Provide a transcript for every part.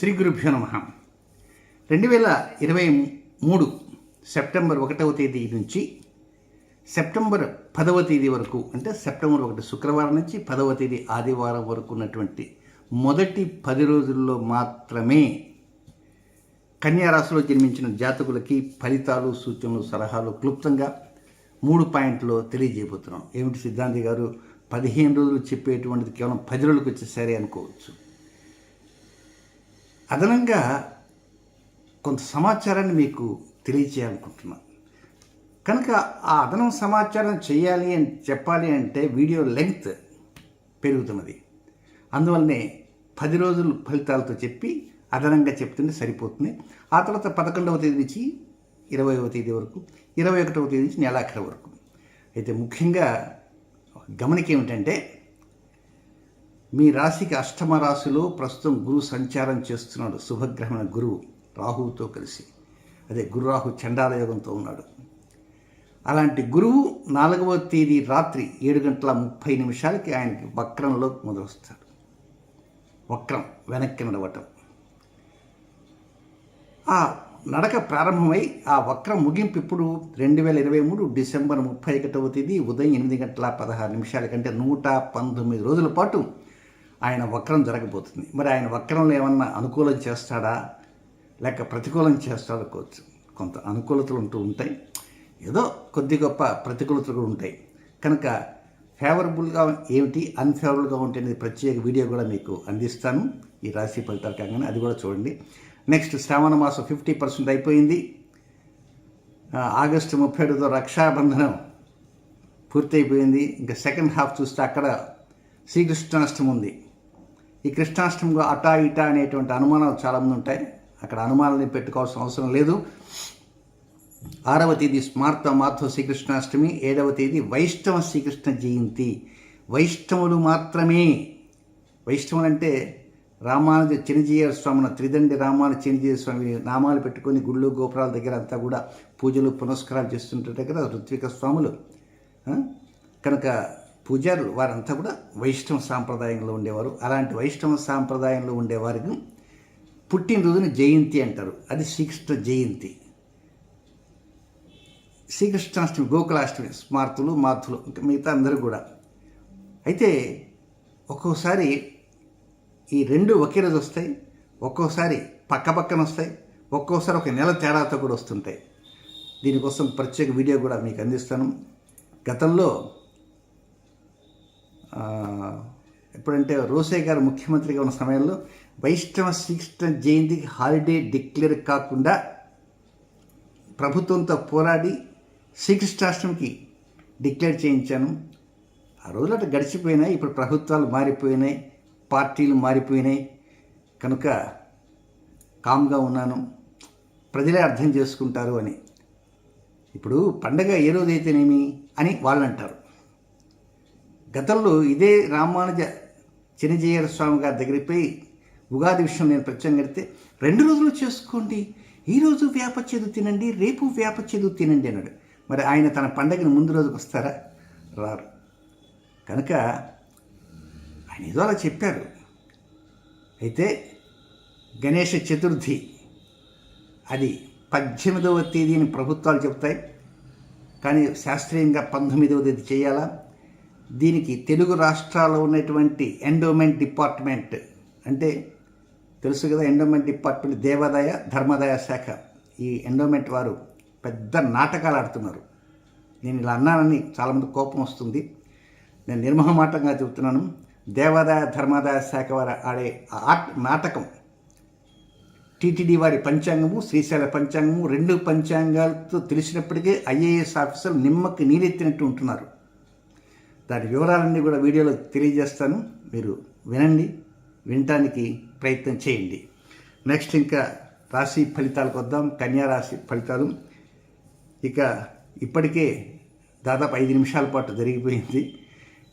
శ్రీ గురుభ్యో నమ. రెండు వేల ఇరవై మూడు సెప్టెంబర్ ఒకటవ తేదీ నుంచి సెప్టెంబర్ పదవ తేదీ వరకు అంటే సెప్టెంబర్ ఒకటి శుక్రవారం నుంచి పదవ తేదీ ఆదివారం వరకు ఉన్నటువంటి మొదటి పది రోజుల్లో మాత్రమే కన్యారాశిలో జన్మించిన జాతకులకి ఫలితాలు సూచనలు సలహాలు క్లుప్తంగా మూడు పాయింట్లో తెలియజేయబోతున్నాం. ఏమిటి సిద్ధాంతి గారు? పదిహేను రోజులు చెప్పేటువంటిది కేవలం పది రోజులకు వచ్చేసరి అనుకోవచ్చు. అదనంగా కొంత సమాచారాన్ని మీకు తెలియచేయాలనుకుంటున్నాను కనుక ఆ అదనం సమాచారం చేయాలి అని చెప్పాలి అంటే వీడియో లెంగ్త్ పెరుగుతున్నది. అందువల్లనే పది రోజులు ఫలితాలతో చెప్పి అదనంగా చెప్తుంటే సరిపోతుంది. ఆ తర్వాత పదకొండవ తేదీ నుంచి ఇరవైవ తేదీ వరకు ఇరవై ఒకటవ తేదీ నుంచి నెలాఖరి వరకు. అయితే ముఖ్యంగా గమనిక ఏమిటంటే మీ రాశికి అష్టమ రాశిలో ప్రస్తుతం గురువు సంచారం చేస్తున్నాడు. శుభగ్రహమైన గురువు రాహువుతో కలిసి. అదే గురు రాహు చండాల యోగంతో ఉన్నాడు. అలాంటి గురువు నాలుగవ తేదీ రాత్రి ఏడు గంటల ముప్పై నిమిషాలకి ఆయనకి వక్రంలో మొదలుస్తాడు. వక్రం వెనక్కి నడవటం. ఆ నడక ప్రారంభమై ఆ వక్రం ముగింపు ఇప్పుడు రెండు వేల ఇరవై మూడు డిసెంబర్ ముప్పై ఒకటవ తేదీ ఉదయం ఎనిమిది గంటల పదహారు నిమిషాల కంటే నూట పంతొమ్మిది రోజుల పాటు ఆయన వక్రం జరగబోతుంది. మరి ఆయన వక్రంలో ఏమన్నా అనుకూలం చేస్తాడా? లేక ప్రతికూలం చేస్తాడా కోవచ్చు కొంత అనుకూలతలు ఉంటూ ఉంటాయి. ఏదో కొద్ది గొప్ప ప్రతికూలతలు కూడా ఉంటాయి. కనుక ఫేవరబుల్గా ఏమిటి? అన్ఫేవరబుల్గా ఉంటే అనేది ప్రత్యేక వీడియో కూడా మీకు అందిస్తాను. ఈ రాశి ఫలితాలు కాగానే అది కూడా చూడండి. నెక్స్ట్ శ్రావణ మాసం ఫిఫ్టీ పర్సెంట్ అయిపోయింది. ఆగస్టు ముప్పై ఏడుతో రక్షాబంధనం పూర్తయిపోయింది. ఇంకా సెకండ్ హాఫ్ చూస్తే అక్కడ శ్రీకృష్ణాష్టమి ఉంది. ఈ కృష్ణాష్టమిలో అటా ఇటా అనేటువంటి అనుమానాలు చాలామంది ఉంటాయి. అక్కడ అనుమానాలని పెట్టుకోవాల్సిన అవసరం లేదు. ఆరవ తేదీ స్మార్త మాధవ శ్రీకృష్ణాష్టమి ఏడవ తేదీ వైష్ణవ శ్రీకృష్ణ జయంతి. వైష్ణవులు మాత్రమే. వైష్ణవులు అంటే రామానుజ చిరంజీవ స్వామిన త్రిదండి రామాను చిరంజీవ స్వామి నామాలు పెట్టుకొని గుళ్ళు గోపురాల దగ్గర అంతా కూడా పూజలు పునస్కారాలు చేస్తుంటారు కదా ఋత్విక స్వాములు. కనుక పూజారులు వారంతా కూడా వైష్ణవ సాంప్రదాయంలో ఉండేవారు. అలాంటి వైష్ణవ సాంప్రదాయంలో ఉండేవారికి పుట్టినరోజుని జయంతి అంటారు. అది శ్రీకృష్ణ జయంతి. శ్రీకృష్ణాష్టమి గోకులాష్టమి స్మార్తులు మాతులు ఇంకా మిగతా అందరూ కూడా. అయితే ఒక్కోసారి ఈ రెండు ఒకే రోజు వస్తాయి. ఒక్కోసారి పక్క పక్కన వస్తాయి. ఒక్కోసారి ఒక నెల తేడాతో కూడా వస్తుంటాయి. దీనికోసం ప్రత్యేక వీడియో కూడా మీకు అందిస్తాను. గతంలో ఎప్పుడంటే రోసే గారు ముఖ్యమంత్రిగా ఉన్న సమయంలో వైష్ణవ శ్రీకృష్ణ జయంతికి హాలిడే డిక్లేర్ కాకుండా ప్రభుత్వంతో పోరాడి శ్రీకృష్ణాష్టమికి డిక్లేర్ చేయించాను. ఆ రోజులు అటు గడిచిపోయినాయి. ఇప్పుడు ప్రభుత్వాలు మారిపోయినాయి. పార్టీలు మారిపోయినాయి. కనుక కామ్గా ఉన్నాను. ప్రజలే అర్థం చేసుకుంటారు అని. ఇప్పుడు పండగ ఏ రోజైతేనేమి అని వాళ్ళు అంటారు గతంలో ఇదే రామానుజ చిరంజీవ స్వామి గారి దగ్గరికి ఉగాది విషయం నేను ప్రత్యేకం కడితే రెండు రోజులు చేసుకోండి. ఈరోజు వేప చేదు తినండి రేపు వేప చేదు తినండి అన్నాడు. మరి ఆయన తన పండగను ముందు రోజుకి వస్తారా? రారు. కనుక ఆయన ఏదో అలా చెప్పారు. అయితే గణేష చతుర్థి అది పద్దెనిమిదవ తేదీని ప్రభుత్వాలు చెప్తాయి కానీ శాస్త్రీయంగా పంతొమ్మిదవ తేదీ చేయాలా? దీనికి తెలుగు రాష్ట్రాల్లో ఉన్నటువంటి ఎండోమెంట్ డిపార్ట్మెంట్ అంటే తెలుసు కదా ఎండోమెంట్ డిపార్ట్మెంట్ దేవాదాయ ధర్మాదాయ శాఖ. ఈ ఎండోమెంట్ వారు పెద్ద నాటకాలు ఆడుతున్నారు. నేను ఇలా అన్నానని చాలామంది కోపం వస్తుంది. నేను నిర్మహమాటంగా చెబుతున్నాను. దేవాదాయ ధర్మాదాయ శాఖ వారు ఆడే ఆ ఆట నాటకం టీటీడీ వారి పంచాంగము శ్రీశైల పంచాంగము రెండు పంచాంగాలతో తెలిసినప్పటికీ ఐఏఎస్ ఆఫీసర్లు నిమ్మకి నీరెత్తినట్టు ఉంటున్నారు. దాని వివరాలన్నీ కూడా వీడియోలో తెలియజేస్తాను. మీరు వినండి వినటానికి ప్రయత్నం చేయండి. నెక్స్ట్ ఇంకా రాశి ఫలితాలకు వద్దాం. కన్యా రాశి ఫలితాలు. ఇక ఇప్పటికే దాదాపు ఐదు నిమిషాల పాటు జరిగిపోయింది.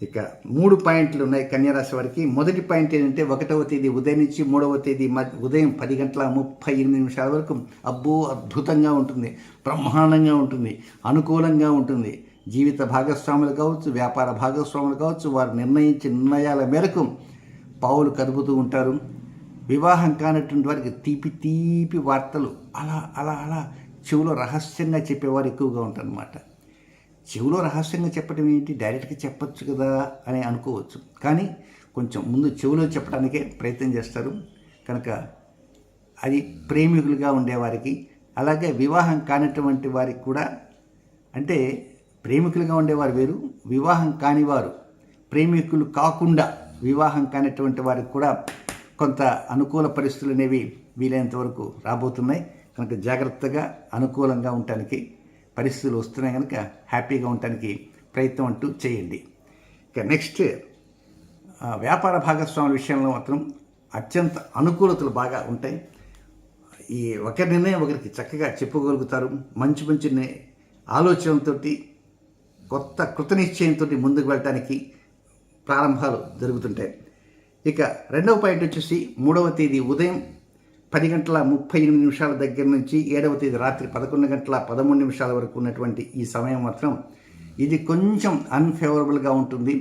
ఇక మూడు పాయింట్లు ఉన్నాయి కన్యారాశి వారికి. మొదటి పాయింట్ ఏంటంటే ఒకటవ తేదీ ఉదయం నుంచి మూడవ తేదీ మధ్య ఉదయం పది గంటల ముప్పై ఎనిమిది నిమిషాల వరకు అబ్బో అద్భుతంగా ఉంటుంది. బ్రహ్మాండంగా ఉంటుంది. అనుకూలంగా ఉంటుంది. జీవిత భాగస్వాములు కావచ్చు వ్యాపార భాగస్వాములు కావచ్చు వారు నిర్ణయించిన నిర్ణయాల మేరకు పావులు కదుపుతూ ఉంటారు. వివాహం కానటువంటి వారికి తీపి తీపి వార్తలు అలా అలా అలా చెవిలో రహస్యంగా చెప్పేవారు ఎక్కువగా ఉంటారనమాట చెవిలో రహస్యంగా చెప్పడం ఏంటి? డైరెక్ట్గా చెప్పచ్చు కదా అని అనుకోవచ్చు. కానీ కొంచెం ముందు చెవులో చెప్పడానికే ప్రయత్నం చేస్తారు. కనుక అది ప్రేమికులుగా ఉండేవారికి అలాగే వివాహం కానటువంటి వారికి కూడా అంటే ప్రేమికులుగా ఉండేవారు వేరు వివాహం కానివారు ప్రేమికులు కాకుండా వివాహం కానిటువంటి వారికి కూడా కొంత అనుకూల పరిస్థితులు అనేవి వీలైనంత వరకు రాబోతున్నాయి. కనుక జాగ్రత్తగా అనుకూలంగా ఉండటానికి పరిస్థితులు వస్తున్నాయి కనుక హ్యాపీగా ఉండటానికి ప్రయత్నం అంటూ చేయండి. ఇక నెక్స్ట్ వ్యాపార భాగస్వాముల విషయంలో మాత్రం అత్యంత అనుకూలతలు బాగా ఉంటాయి. ఈ ఒకరి నిర్ణయం ఒకరికి చక్కగా చెప్పుకోగలుగుతారు. మంచి మంచి ఆలోచనలతోటి కొత్త కృతనిశ్చయంతో ముందుకు వెళ్ళటానికి ప్రారంభాలు జరుగుతుంటాయి. ఇక రెండవ పాయింట్ వచ్చేసి మూడవ తేదీ ఉదయం పది గంటల ముప్పై ఎనిమిది నిమిషాల దగ్గర నుంచి ఏడవ తేదీ రాత్రి పదకొండు గంటల పదమూడు నిమిషాల వరకు ఉన్నటువంటి ఈ సమయం మాత్రం ఇది కొంచెం అన్ఫేవరబుల్గా ఉంటుంది.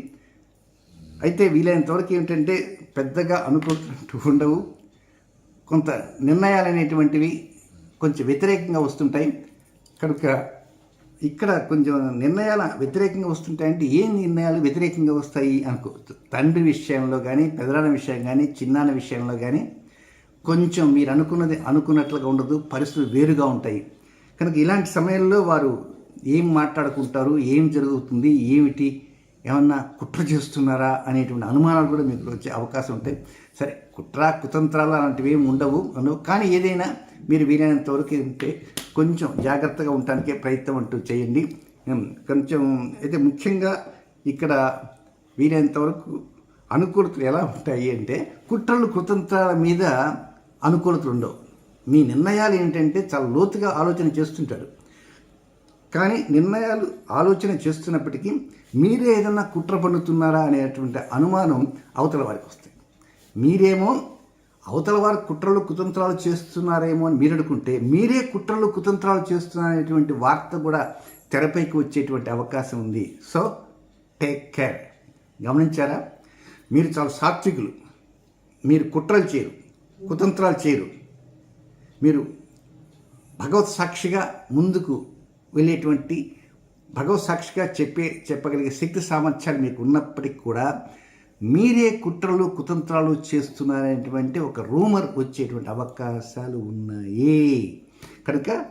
అయితే వీలైనంత వరకు ఏమిటంటే పెద్దగా అనుకుంటూ ఉండవు. కొంత నిర్ణయాలు అనేటువంటివి కొంచెం వ్యతిరేకంగా వస్తుంటాయి. కనుక ఇక్కడ కొంచెం నిర్ణయాల వ్యతిరేకంగా వస్తుంటాయంటే ఏ నిర్ణయాలు వ్యతిరేకంగా వస్తాయి అనుకోవచ్చు తండ్రి విషయంలో కానీ పెదరాల విషయం కానీ చిన్నాన్న విషయంలో కానీ కొంచెం మీరు అనుకున్నది అనుకున్నట్లుగా ఉండదు పరిస్థితులు వేరుగా ఉంటాయి. కనుక ఇలాంటి సమయంలో వారు ఏం మాట్లాడుకుంటారు ఏం జరుగుతుంది ఏమిటి ఏమన్నా కుట్ర చేస్తున్నారా అనేటువంటి అనుమానాలు కూడా మీకు వచ్చే అవకాశం ఉంటాయి. సరే కుట్ర కుతంత్రాలు అలాంటివి ఏమి ఉండవు ఉండవు కానీ ఏదైనా మీరు వీలైనంత వరకు ఉంటే కొంచెం జాగ్రత్తగా ఉండటానికే ప్రయత్నం అంటూ చేయండి. కొంచెం అయితే ముఖ్యంగా ఇక్కడ వీలైనంత వరకు అనుకూలతలు ఎలా ఉంటాయి అంటే కుట్రలు కుతంత్రాల మీద అనుకూలతలు ఉండవు. మీ నిర్ణయాలు ఏంటంటే చాలా లోతుగా ఆలోచన చేస్తుంటారు. కానీ నిర్ణయాలు ఆలోచన చేస్తున్నప్పటికీ మీరే ఏదన్నా కుట్ర పన్నుతున్నారా అనేటువంటి అనుమానం అవతల వారికి వస్తాయి. మీరేమో అవతల వారు కుట్రలు కుతంత్రాలు చేస్తున్నారేమో అని మీరు అనుకుంటే మీరే కుట్రలు కుతంత్రాలు చేస్తున్నారనేటువంటి వార్త కూడా తెరపైకి వచ్చేటువంటి అవకాశం ఉంది. సో టేక్ కేర్ గమనించారా? మీరు చాలా సాత్వికులు. మీరు కుట్రలు చేయరు కుతంత్రాలు చేయరు. మీరు భగవత్ సాక్షిగా ముందుకు వెళ్ళేటువంటి భగవత్ సాక్షిగా చెప్పే చెప్పగలిగే శక్తి సామర్థ్యాలు మీకు ఉన్నప్పటికీ కూడా మీరే కుట్రలు కుతంత్రాలు చేస్తున్నారనేటువంటి ఒక రూమర్ వచ్చేటువంటి అవకాశాలు ఉన్నాయి. కనుక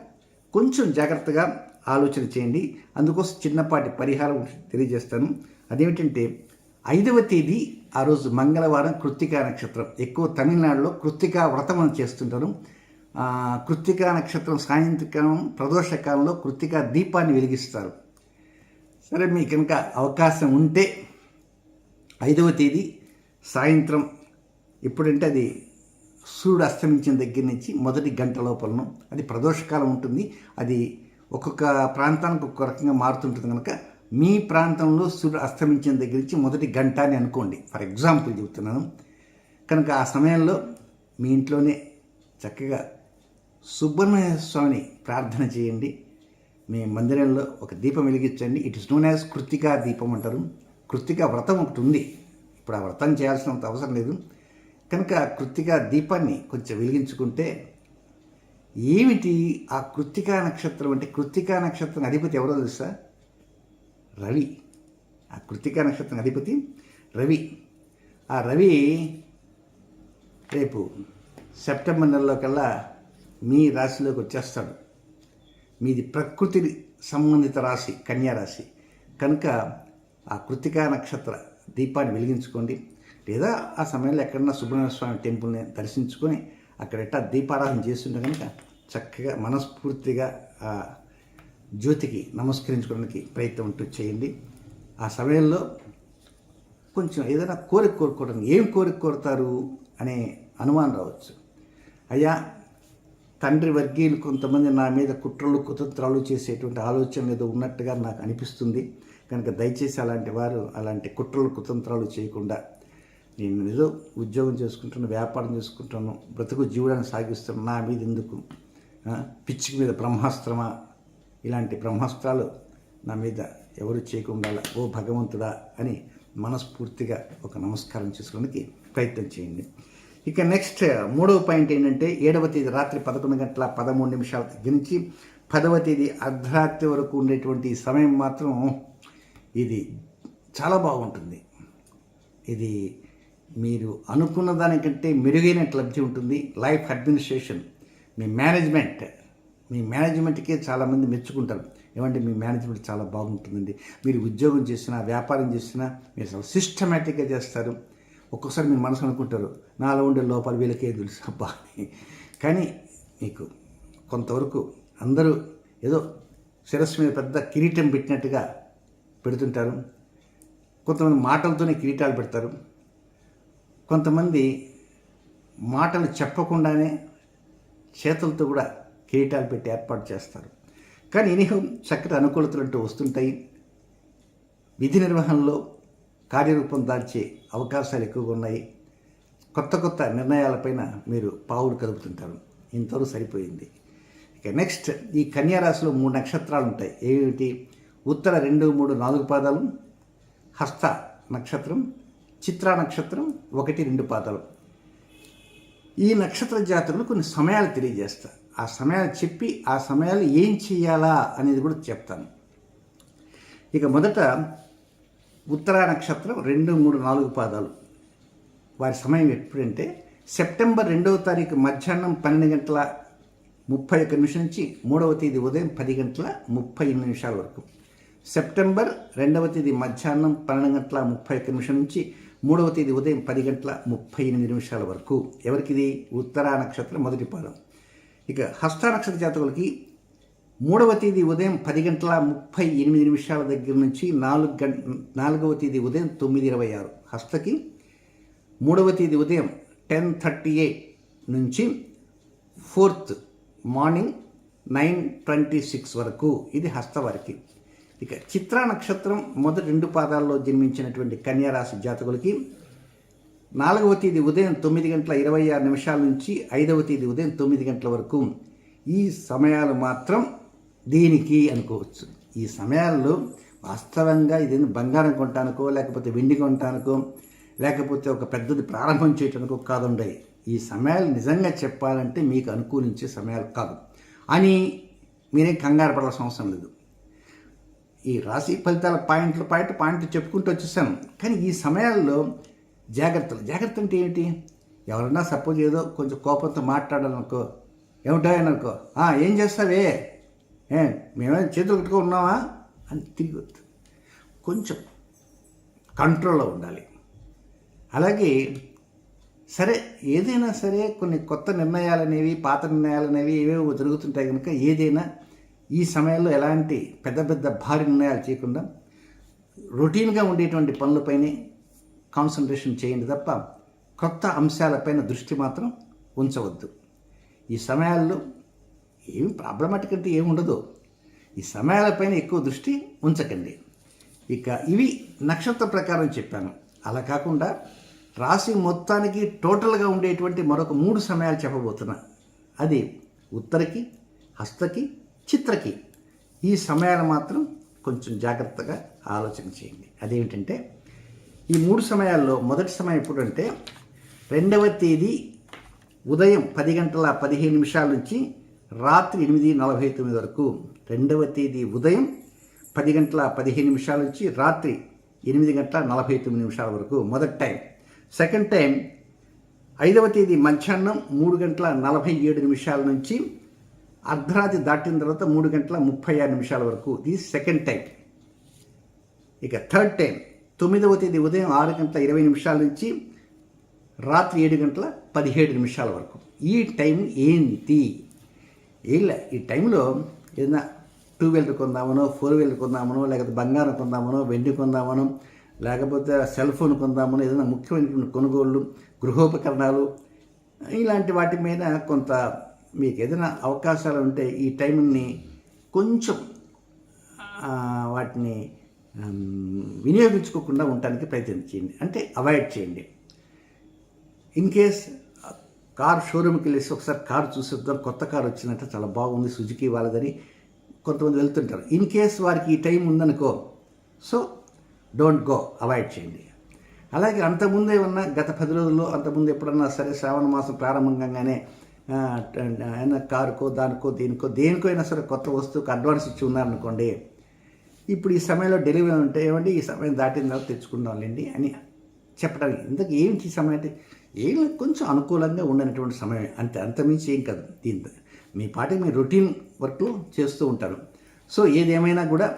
కొంచెం జాగ్రత్తగా ఆలోచన చేయండి. అందుకోసం చిన్నపాటి పరిహారం తెలియజేస్తాను. అదేమిటంటే ఐదవ తేదీ ఆ రోజు మంగళవారం కృత్తికా నక్షత్రం. ఎక్కువ తమిళనాడులో కృత్తికా వ్రతం అని చేస్తుంటారు కృత్తికా నక్షత్రం సాయంత్రకాలం ప్రదోషకాలంలో కృత్తికా దీపాన్ని వెలిగిస్తారు. సరే మీకు కనుక అవకాశం ఉంటే ఐదవ తేదీ సాయంత్రం. ఎప్పుడంటే అది సూర్యుడు అస్తమించిన దగ్గర నుంచి మొదటి గంట లోపలను. అది ప్రదోషకాలం ఉంటుంది. అది ఒక్కొక్క ప్రాంతానికి ఒక్కొక్క రకంగా మారుతుంటుంది కనుక మీ ప్రాంతంలో సూర్యుడు అస్తమించిన దగ్గర నుంచి మొదటి గంట అని అనుకోండి. ఫర్ ఎగ్జాంపుల్ చెబుతున్నాను. కనుక ఆ సమయంలో మీ ఇంట్లోనే చక్కగా సుబ్రహ్మణ్య స్వామిని ప్రార్థన చేయండి. మీ మందిరంలో ఒక దీపం వెలిగించండి. It is known as Krittika దీపం అంటారు. కృత్తికా వ్రతం ఒకటి ఉంది. ఇప్పుడు ఆ వ్రతం చేయాల్సినంత అవసరం లేదు. కనుక కృత్తిక కృత్తికా దీపాన్ని కొంచెం వెలిగించుకుంటే ఏమిటి ఆ కృత్తికా నక్షత్రం అంటే కృత్తికా నక్షత్రం అధిపతి ఎవరో తెలుసా? రవి. ఆ కృత్తికా నక్షత్రం అధిపతి రవి. ఆ రవి రేపు సెప్టెంబర్ నెలలో కల్లా మీ రాశిలోకి వచ్చేస్తాడు. మీది ప్రకృతి సంబంధిత రాశి కన్యా రాశి. కనుక ఆ కృతికా నక్షత్ర దీపాన్ని వెలిగించుకోండి. లేదా ఆ సమయంలో ఎక్కడన్నా సుబ్రహ్మణ్య స్వామి టెంపుల్ని దర్శించుకొని అక్కడ దీపారాధన చేస్తుంటే కనుక చక్కగా మనస్ఫూర్తిగా ఆ జ్యోతికి నమస్కరించుకోవడానికి ప్రయత్నం ఉంటూ చేయండి. ఆ సమయంలో కొంచెం ఏదైనా కోరిక కోరుకోవడం ఏం కోరిక కోరుతారు అనే అనుమానం రావచ్చు. అయ్యా తండ్రి వర్గీయులు కొంతమంది నా మీద కుట్రలు కుతంత్రాలు చేసేటువంటి ఆలోచన ఏదో ఉన్నట్టుగా నాకు అనిపిస్తుంది. కనుక దయచేసి అలాంటి వారు అలాంటి కుట్రలు కుతంత్రాలు చేయకుండా నేను ఏదో ఉద్యోగం చేసుకుంటాను వ్యాపారం చేసుకుంటాను బ్రతుకు జీవనాన్ని సాగిస్తాను నా మీద ఎందుకు? పిచ్చికి మీద బ్రహ్మాస్త్రమా? ఇలాంటి బ్రహ్మాస్త్రాలు నా మీద ఎవరు చేయకుండా ఓ భగవంతుడా అని మనస్ఫూర్తిగా ఒక నమస్కారం చేసుకోవడానికి ప్రయత్నం చేయండి. ఇక నెక్స్ట్ మూడవ పాయింట్ ఏంటంటే ఏడవ తేదీ రాత్రి పదకొండు గంటల పదమూడు నిమిషాల దగ్గర నుంచి పదవ తేదీ అర్ధరాత్రి వరకు ఉండేటువంటి సమయం మాత్రం ఇది చాలా బాగుంటుంది. ఇది మీరు అనుకున్న దానికంటే మెరుగైన లబ్ధి ఉంటుంది. లైఫ్ అడ్మినిస్ట్రేషన్ మీ మేనేజ్మెంట్ మీ మేనేజ్మెంట్కే చాలామంది మెచ్చుకుంటారు. ఏమంటే మీ మేనేజ్మెంట్ చాలా బాగుంటుందండి. మీరు ఉద్యోగం చేసినా వ్యాపారం చేసినా మీరు చాలా సిస్టమేటిక్గా చేస్తారు. ఒక్కొక్కసారి మీరు మనసు అనుకుంటారు నాలో ఉండే లోపాలు వీళ్ళకే తెలుసు. అబ్బా. కానీ మీకు కొంతవరకు అందరూ ఏదో శిరస్సు మీద పెద్ద కిరీటం పెట్టినట్టుగా పెడుతుంటారు. కొంతమంది మాటలతోనే కిరీటాలు పెడతారు. కొంతమంది మాటలు చెప్పకుండానే చేతులతో కూడా కిరీటాలు పెట్టి ఏర్పాటు చేస్తారు. కానీ ఎనిహం చక్కటి అనుకూలతలు అంటూ వస్తుంటాయి. విధి నిర్వహణలో కార్యరూపం దాల్చే అవకాశాలు ఎక్కువగా ఉన్నాయి. కొత్త కొత్త నిర్ణయాలపైన మీరు పావులు కదుపుతుంటారు. ఇంతవరకు సరిపోయింది. ఇక నెక్స్ట్ ఈ కన్యారాశిలో మూడు నక్షత్రాలు ఉంటాయి. ఏమిటి? ఉత్తర రెండు మూడు నాలుగు పాదాలు హస్త నక్షత్రం చిత్ర నక్షత్రం ఒకటి రెండు పాదాలు. ఈ నక్షత్ర జాతరలు కొన్ని సమయాలు తెలియజేస్తా ఆ సమయాలు చెప్పి ఆ సమయాలు ఏం చేయాలా అనేది కూడా చెప్తాను. ఇక మొదట ఉత్తర నక్షత్రం రెండు మూడు నాలుగు పాదాలు. వారి సమయం ఎప్పుడంటే సెప్టెంబర్ రెండవ తారీఖు మధ్యాహ్నం పన్నెండు గంటల ముప్పై ఒక్క నిమిషం నుంచి మూడవ తేదీ ఉదయం పది గంటల ముప్పై ఎనిమిది నిమిషాల వరకు. సెప్టెంబర్ రెండవ తేదీ మధ్యాహ్నం పన్నెండు గంటల ముప్పై ఒక్క నిమిషం నుంచి మూడవ తేదీ ఉదయం పది గంటల ముప్పై ఎనిమిది నిమిషాల వరకు. ఎవరికిది? ఉత్తరా నక్షత్రం మొదటి పాదం. ఇక హస్త నక్షత్ర జాతకులకి మూడవ తేదీ ఉదయం పది గంటల ముప్పై ఎనిమిది నిమిషాల దగ్గర నుంచి నాలుగు గంట నాలుగవ తేదీ ఉదయం తొమ్మిది ఇరవై ఆరు. హస్తకి మూడవ తేదీ ఉదయం టెన్ థర్టీ ఎయిట్ నుంచి fourth morning nine twenty six వరకు. ఇది హస్తవారికి ఇక చిత్ర నక్షత్రం మొదటి రెండు పాదాల్లో జన్మించినటువంటి కన్యారాశి జాతకులకి నాలుగవ తేదీ ఉదయం తొమ్మిది గంటల ఇరవై ఆరు నిమిషాల నుంచి ఐదవ తేదీ ఉదయం తొమ్మిది గంటల వరకు ఈ సమయాలు మాత్రం దీనికి అనుకోవచ్చు. ఈ సమయాల్లో వాస్తవంగా ఇది బంగారం కొంటానుకో లేకపోతే వెండి కొంటానుకో లేకపోతే ఒక పెద్దది ప్రారంభం చేయటానికో కాదుండయి. ఈ సమయాలు నిజంగా చెప్పాలంటే మీకు అనుకూలించే సమయాలు కాదు. అని మీరేం కంగారు పడాల్సిన అవసరం లేదు. ఈ రాశి ఫలితాల పాయింట్లు పాయింట్ పాయింట్లు చెప్పుకుంటూ వచ్చేసాను కానీ ఈ సమయాల్లో జాగ్రత్తలు జాగ్రత్త అంటే ఏమిటి? ఎవరన్నా సపోజ్ ఏదో కొంచెం కోపంతో మాట్లాడాలనుకో ఏమిటో అని అనుకో ఏం చేస్తావే? ఏ మేమేం చేతులు కట్టుకో ఉన్నావా? అని తిరిగి వద్దు. కొంచెం కంట్రోల్లో ఉండాలి. అలాగే సరే ఏదైనా సరే కొన్ని కొత్త నిర్ణయాలు అనేవి పాత నిర్ణయాలు అనేవి ఏవేవో జరుగుతుంటాయి కనుక ఏదైనా ఈ సమయంలో ఎలాంటి పెద్ద పెద్ద భారీ నిర్ణయాలు చేయకుండా రొటీన్గా ఉండేటువంటి పనులపైనే కాన్సన్ట్రేషన్ చేయండి తప్ప కొత్త అంశాలపైన దృష్టి మాత్రం ఉంచవద్దు. ఈ సమయాల్లో ఏమి ప్రాబ్లమాటిక్ అంటే ఏమి ఉండదు. ఈ సమయాలపైన ఎక్కువ దృష్టి ఉంచకండి. ఇక ఇవి నక్షత్ర ప్రకారం చెప్పాను. అలా కాకుండా రాశి మొత్తానికి టోటల్గా ఉండేటువంటి మరొక మూడు సమయాలు చెప్పబోతున్నా. అది ఉత్తరకి హస్తకి చిత్రకి. ఈ సమయాలు మాత్రం కొంచెం జాగ్రత్తగా ఆలోచన చేయండి. అదేమిటంటే ఈ మూడు సమయాల్లో మొదటి సమయం ఎప్పుడంటే రెండవ తేదీ ఉదయం పది గంటల పదిహేను నిమిషాల నుంచి రాత్రి ఎనిమిది నలభై తొమ్మిది వరకు. రెండవ తేదీ ఉదయం పది గంటల పదిహేను నిమిషాల నుంచి రాత్రి ఎనిమిది గంటల నలభై తొమ్మిది నిమిషాల వరకు మొదటి టైం. సెకండ్ టైం ఐదవ తేదీ మధ్యాహ్నం మూడు గంటల నలభై ఏడు నిమిషాల నుంచి అర్ధరాత్రి దాటిన తర్వాత మూడు గంటల ముప్పై ఆరు నిమిషాల వరకు ఇది సెకండ్ టైం ఇక థర్డ్ టైం తొమ్మిదవ తేదీ ఉదయం ఆరు గంటల ఇరవై నిమిషాల నుంచి రాత్రి ఏడు గంటల పదిహేడు నిమిషాల వరకు. ఈ టైం ఏంటి? ఏళ్ళ ఈ టైంలో ఏదైనా టూ వీలర్ కొందామనో ఫోర్ వీలర్ కొందామనో లేకపోతే బంగారం కొందామనో వెండి కొందామనో లేకపోతే సెల్ ఫోన్ కొందామనో ఏదైనా ముఖ్యమైనటువంటి కొనుగోళ్ళు గృహోపకరణాలు ఇలాంటి వాటి మీద కొంత మీకు ఏదైనా అవకాశాలు ఉంటే ఈ టైంని కొంచెం వాటిని వినియోగించుకోకుండా ఉండటానికి ప్రయత్నం చేయండి. అంటే అవాయిడ్ చేయండి. ఇన్ కేస్ కార్ షోరూమ్కి వెళ్ళేసి ఒకసారి కార్ చూసేద్దాం కొత్త కార్ వచ్చినట్టు చాలా బాగుంది సుజుకి వాళ్ళదని కొంతమంది వెళ్తుంటారు. ఇన్ కేస్ వారికి ఈ టైం ఉందనుకో సో డోంట్ గో అవాయిడ్ చేయండి. అలాగే అంతకుముందే ఉన్న గత పది రోజుల్లో అంతకుముందు ఎప్పుడన్నా సరే శ్రావణ మాసం ప్రారంభంగానే ఆయన కారుకో దానికో దీనికో దేనికో అయినా సరే కొత్త వస్తువుకి అడ్వాన్స్ ఇచ్చి ఉన్నారనుకోండి ఇప్పుడు ఈ సమయంలో డెలివరీ ఉంటే ఏమండి ఈ సమయం దాటిన తర్వాత తెచ్చుకుందాంలేండి అని చెప్పడానికి. ఇంతకు ఏంటి ఈ సమయం అంటే ఏం కొంచెం అనుకూలంగా ఉండనటువంటి సమయం అంతే అంతమించి ఏం కాదు. దీంతో మీ పాటికి మీ రొటీన్ వర్క్లు చేస్తూ ఉంటారు. సో ఏదేమైనా కూడా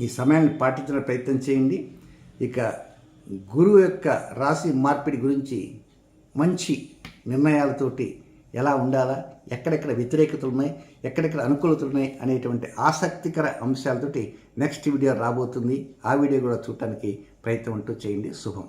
ఈ సమయాన్ని పాటించిన ప్రయత్నం చేయండి. ఇక గురువు యొక్క రాశి మార్పిడి గురించి మంచి నిర్ణయాలతోటి ఎలా ఉండాలా ఎక్కడెక్కడ వ్యతిరేకతలు ఉన్నాయి ఎక్కడెక్కడ అనుకూలతలు ఉన్నాయి అనేటువంటి ఆసక్తికర అంశాలతోటి నెక్స్ట్ వీడియో రాబోతుంది. ఆ వీడియో కూడా చూడటానికి ప్రయత్నం అంటూ చేయండి. శుభం.